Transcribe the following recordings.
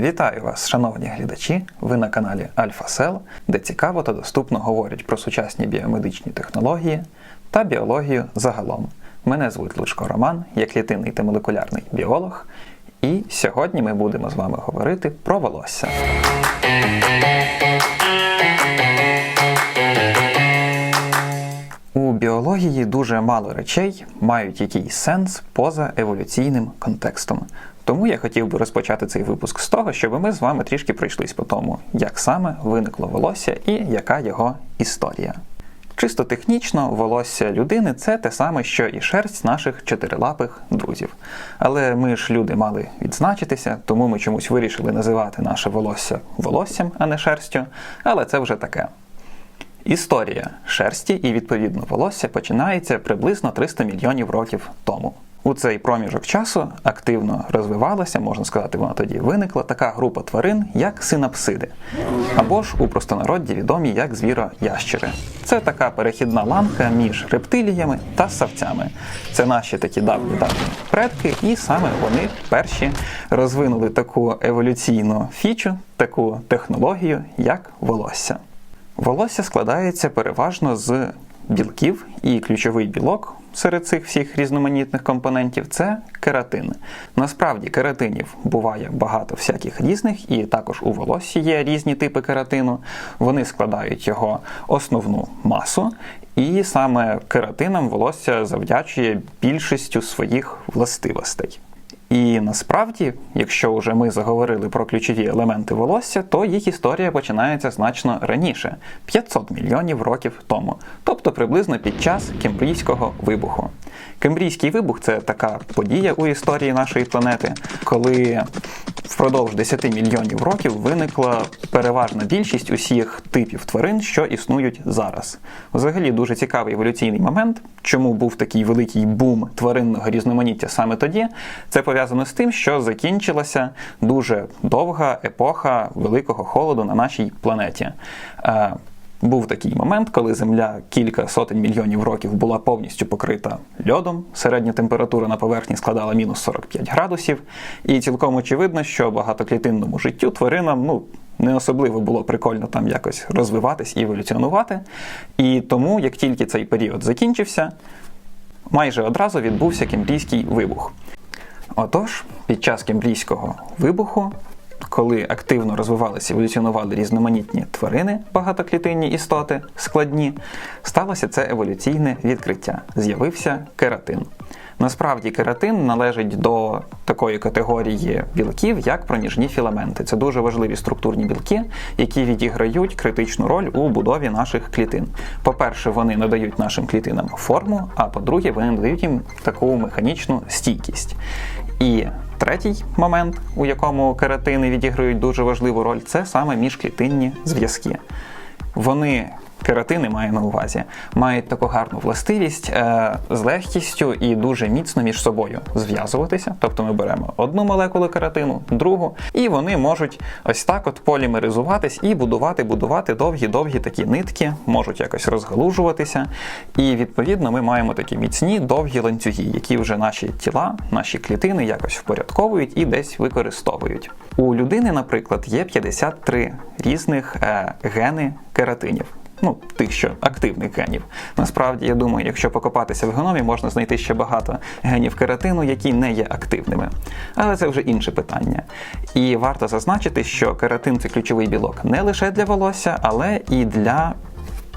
Вітаю вас, шановні глядачі! Ви на каналі АльфаСел, де цікаво та доступно говорять про сучасні біомедичні технології та біологію загалом. Мене звуть Лучко Роман, я клітинний та молекулярний біолог, і сьогодні ми будемо з вами говорити про волосся. У біології дуже мало речей мають якийсь сенс поза еволюційним контекстом. Тому я хотів би розпочати цей випуск з того, щоб ми з вами трішки пройшлись по тому, як саме виникло волосся і яка його історія. Чисто технічно, волосся людини це те саме, що і шерсть наших чотирилапих друзів. Але ми ж люди мали відзначитися, тому ми чомусь вирішили називати наше волосся волоссям, а не шерстю. Але це вже таке. Історія шерсті і відповідно волосся починається приблизно 300 мільйонів років тому. У цей проміжок часу активно розвивалася, можна сказати, вона тоді виникла така група тварин, як синапсиди, або ж у простонароді відомі як звіро-ящери. Це така перехідна ланка між рептиліями та савцями. Це наші такі давні давні предки, і саме вони перші розвинули таку еволюційну фічу, таку технологію, як волосся. Волосся складається переважно з білків, і ключовий білок серед цих всіх різноманітних компонентів це кератин. Насправді кератинів буває багато всяких різних, і також у волоссі є різні типи кератину. Вони складають його основну масу, і саме кератинам волосся завдячує більшістю своїх властивостей. І насправді, якщо вже ми заговорили про ключові елементи волосся, то їх історія починається значно раніше 500 мільйонів років тому, тобто приблизно під час Кембрійського вибуху. Кембрійський вибух це така подія у історії нашої планети, коли впродовж 10 мільйонів років виникла переважна більшість усіх типів тварин, що існують зараз. Взагалі дуже цікавий еволюційний момент, чому був такий великий бум тваринного різноманіття саме тоді. Це пов'язано з тим, що закінчилася дуже довга епоха великого холоду на нашій планеті. Був такий момент, коли Земля кілька сотень мільйонів років була повністю покрита льодом. Середня температура на поверхні складала мінус 45 градусів, і цілком очевидно, що багатоклітинному життю тваринам ну, не особливо було прикольно там якось розвиватись і еволюціонувати. І тому, як тільки цей період закінчився, майже одразу відбувся кембрійський вибух. Отож, під час кембрійського вибуху коли активно розвивалися еволюціонували різноманітні тварини, багатоклітинні істоти, складні, сталося це еволюційне відкриття. З'явився кератин. Насправді кератин належить до такої категорії білків, як проніжні філаменти. Це дуже важливі структурні білки, які відіграють критичну роль у будові наших клітин. По-перше, вони надають нашим клітинам форму, а по-друге, вони надають їм таку механічну стійкість. І Третій момент, у якому кератини відіграють дуже важливу роль, це саме міжклітинні зв'язки. Вони кератини має на увазі, мають таку гарну властивість е, з легкістю і дуже міцно між собою зв'язуватися. Тобто ми беремо одну молекулу кератину, другу, і вони можуть ось так от полімеризуватись і будувати, будувати довгі-довгі такі нитки, можуть якось розгалужуватися. І відповідно ми маємо такі міцні довгі ланцюги, які вже наші тіла, наші клітини якось впорядковують і десь використовують. У людини, наприклад, є 53 різних е, гени кератинів ну, тих, що активних генів. Насправді, я думаю, якщо покопатися в геномі, можна знайти ще багато генів кератину, які не є активними. Але це вже інше питання. І варто зазначити, що кератин це ключовий білок не лише для волосся, але і для.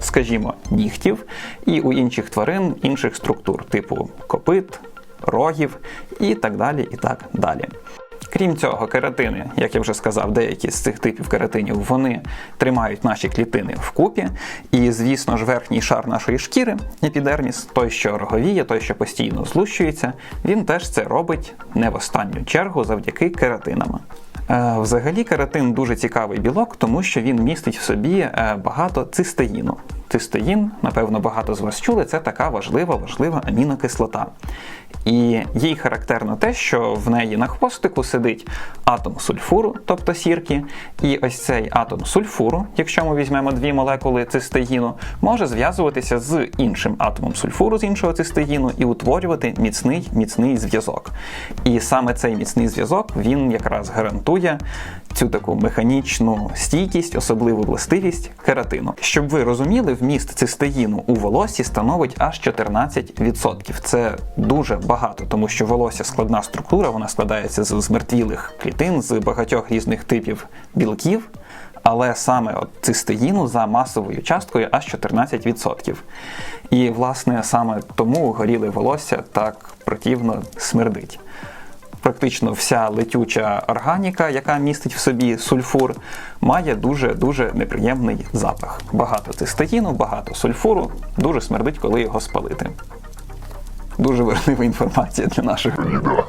Скажімо, нігтів і у інших тварин інших структур, типу копит, рогів і так далі. і так далі. Крім цього, кератини, як я вже сказав, деякі з цих типів кератинів вони тримають наші клітини вкупі. І, звісно ж, верхній шар нашої шкіри, епідерміс, той, що роговіє, той, що постійно злущується, він теж це робить не в останню чергу завдяки кератинам. Е, взагалі, кератин дуже цікавий білок, тому що він містить в собі е, багато цистеїну. Цистеїн, напевно, багато з вас чули, це така важлива, важлива амінокислота. І їй характерно те, що в неї на хвостику сидить атом сульфуру, тобто сірки, і ось цей атом сульфуру, якщо ми візьмемо дві молекули цистеїну, може зв'язуватися з іншим атомом сульфуру з іншого цистеїну і утворювати міцний міцний зв'язок. І саме цей міцний зв'язок він якраз гарантує цю таку механічну стійкість, особливу властивість кератину. Щоб ви розуміли, вміст цистеїну у волосі становить аж 14%. Це дуже багато, тому що волосся складна структура, вона складається з змертвілих клітин, з багатьох різних типів білків. Але саме от цистеїну за масовою часткою аж 14%. І, власне, саме тому горіле волосся так противно смердить практично вся летюча органіка, яка містить в собі сульфур, має дуже-дуже неприємний запах. Багато цистеїну, багато сульфуру, дуже смердить, коли його спалити. Дуже важлива інформація для нашого відео.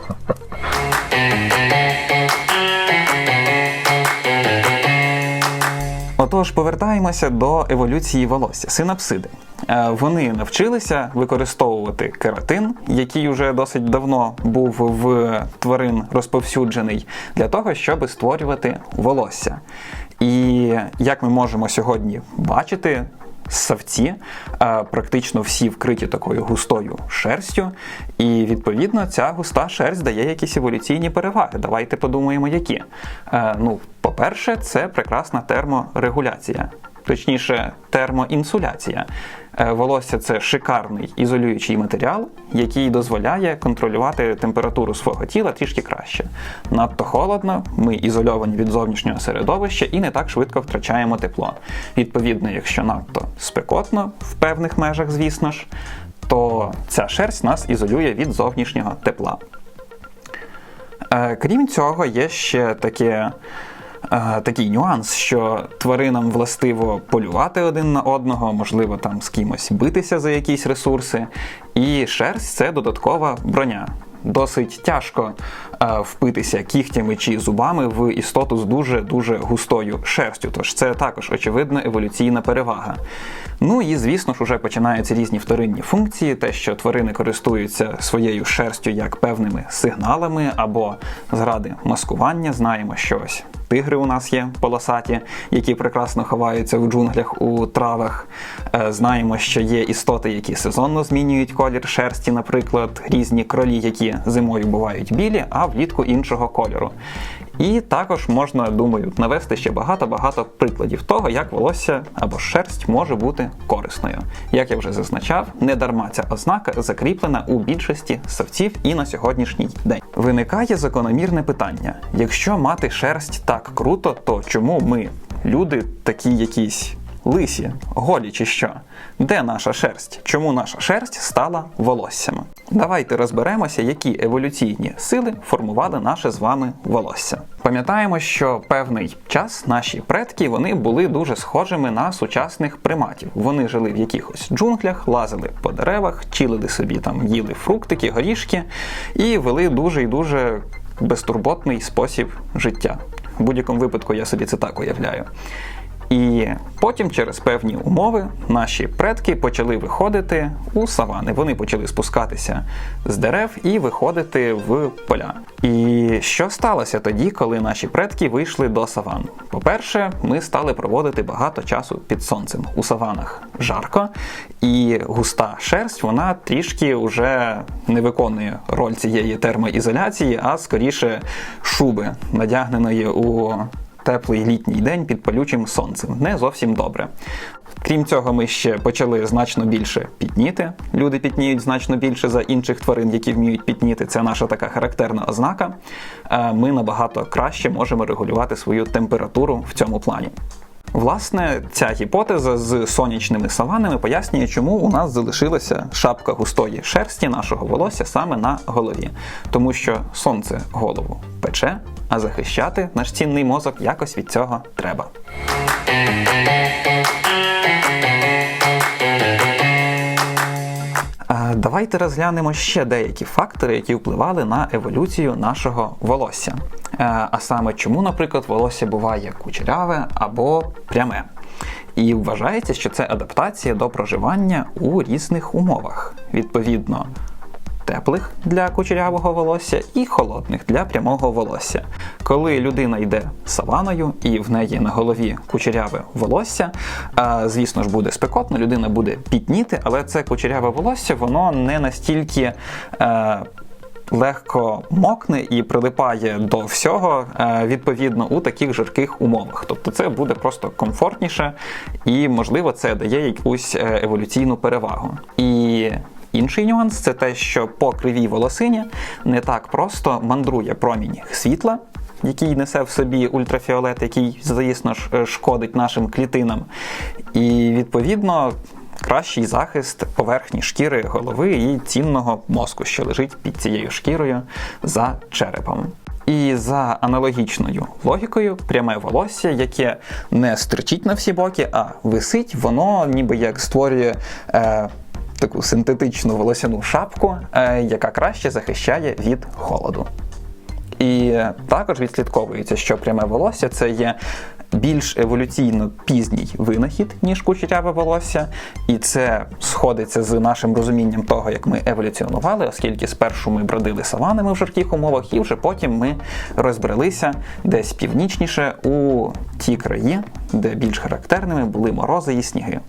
Отож, повертаємося до еволюції волосся. Синапсиди. Е, вони навчилися використовувати кератин, який вже досить давно був в тварин розповсюджений, для того, щоб створювати волосся. І як ми можемо сьогодні бачити, Савці практично всі вкриті такою густою шерстю, і відповідно ця густа шерсть дає якісь еволюційні переваги. Давайте подумаємо, які. Е, ну, по-перше, це прекрасна терморегуляція точніше, термоінсуляція. Е, волосся це шикарний ізолюючий матеріал, який дозволяє контролювати температуру свого тіла трішки краще. Надто холодно, ми ізольовані від зовнішнього середовища і не так швидко втрачаємо тепло. Відповідно, якщо надто спекотно, в певних межах, звісно ж, то ця шерсть нас ізолює від зовнішнього тепла. Е, крім цього, є ще таке такий нюанс, що тваринам властиво полювати один на одного, можливо, там з кимось битися за якісь ресурси. І шерсть це додаткова броня. Досить тяжко е, впитися кігтями чи зубами в істоту з дуже дуже густою шерстю. Тож це також очевидна еволюційна перевага. Ну і звісно ж, уже починаються різні вторинні функції, те, що тварини користуються своєю шерстю як певними сигналами або зради маскування. Знаємо, що ось тигри у нас є полосаті, які прекрасно ховаються в джунглях у травах. Е, знаємо, що є істоти, які сезонно змінюють колір шерсті, наприклад, різні кролі, які зимою бувають білі, а влітку іншого кольору. І також можна, думаю, навести ще багато-багато прикладів того, як волосся або шерсть може бути корисною. Як я вже зазначав, не дарма ця ознака закріплена у більшості савців і на сьогоднішній день. Виникає закономірне питання: якщо мати шерсть так круто, то чому ми, люди, такі якісь лисі, голі чи що? Де наша шерсть? Чому наша шерсть стала волоссями? Давайте розберемося, які еволюційні сили формували наше з вами волосся. Пам'ятаємо, що певний час наші предки вони були дуже схожими на сучасних приматів. Вони жили в якихось джунглях, лазили по деревах, чилили собі там, їли фруктики, горішки і вели дуже і дуже безтурботний спосіб життя. В будь-якому випадку я собі це так уявляю. І потім, через певні умови, наші предки почали виходити у савани. Вони почали спускатися з дерев і виходити в поля. І що сталося тоді, коли наші предки вийшли до саван? По-перше, ми стали проводити багато часу під сонцем у саванах жарко, і густа шерсть вона трішки вже не виконує роль цієї термоізоляції, а скоріше шуби, надягненої у теплий літній день під палючим сонцем. Не зовсім добре. Крім цього, ми ще почали значно більше пітніти. Люди пітніють значно більше за інших тварин, які вміють пітніти. Це наша така характерна ознака. Е, ми набагато краще можемо регулювати свою температуру в цьому плані. Власне, ця гіпотеза з сонячними саванами пояснює, чому у нас залишилася шапка густої шерсті нашого волосся саме на голові, тому що сонце голову пече, а захищати наш цінний мозок якось від цього треба. Давайте розглянемо ще деякі фактори, які впливали на еволюцію нашого волосся. Е, а саме, чому, наприклад, волосся буває кучеряве або пряме. І вважається, що це адаптація до проживання у різних умовах. Відповідно, теплих для кучерявого волосся і холодних для прямого волосся. Коли людина йде саваною і в неї на голові кучеряве волосся, звісно ж буде спекотно, людина буде пітніти, але це кучеряве волосся, воно не настільки. Е, легко мокне і прилипає до всього е, відповідно у таких жарких умовах. Тобто це буде просто комфортніше і, можливо, це дає якусь е, еволюційну перевагу. І Інший нюанс це те, що по кривій волосині не так просто мандрує промінь світла, який несе в собі ультрафіолет, який, звісно ж, е, шкодить нашим клітинам. І відповідно. Кращий захист поверхні шкіри голови і цінного мозку, що лежить під цією шкірою за черепом. І за аналогічною логікою, пряме волосся, яке не стирчить на всі боки, а висить, воно ніби як створює е, таку синтетичну волосяну шапку, е, яка краще захищає від холоду. І також відслідковується, що пряме волосся це є більш еволюційно пізній винахід, ніж кучеряве волосся, і це сходиться з нашим розумінням того, як ми еволюціонували, оскільки спершу ми бродили саванами в жарких умовах, і вже потім ми розбрелися десь північніше у ті краї, де більш характерними були морози і сніги.